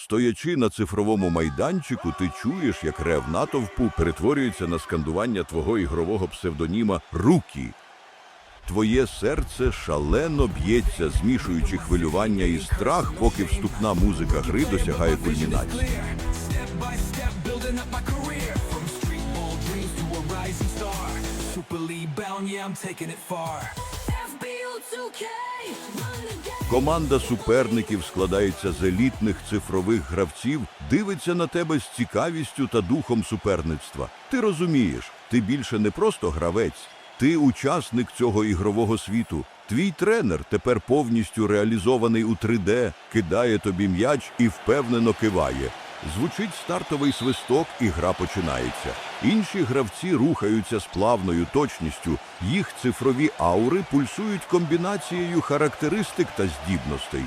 Стоячи на цифровому майданчику, ти чуєш, як рев натовпу перетворюється на скандування твого ігрового псевдоніма Рукі. Твоє серце шалено б'ється, змішуючи хвилювання і страх, поки вступна музика гри досягає кульмінації. Super league bound, yeah, I'm taking it far. Команда суперників складається з елітних цифрових гравців, дивиться на тебе з цікавістю та духом суперництва. Ти розумієш, ти більше не просто гравець, ти учасник цього ігрового світу. Твій тренер тепер повністю реалізований у 3D, кидає тобі м'яч і впевнено киває. Звучить стартовий свисток, і гра починається. Інші гравці рухаються з плавною точністю. Їх цифрові аури пульсують комбінацією характеристик та здібностей.